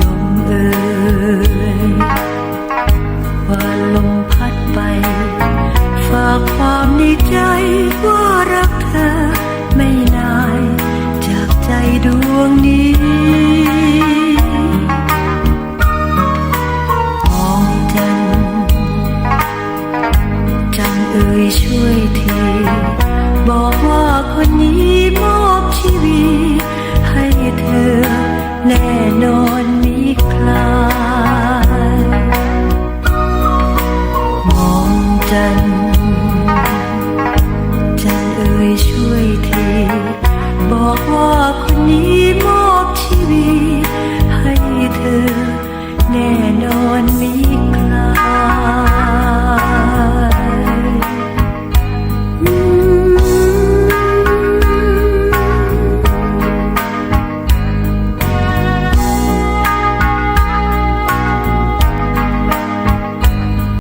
ลมเอ่ยว่าลมพัดไป ฝากความในใจว่ารักเธอ ไม่นายจากใจดวงนี้มองจันจันเอ่ยช่วยที บอกว่าคนนี้ แน่นอนมีคลมองจัน จันเอ่ยช่วยที บอกว่าคนนี้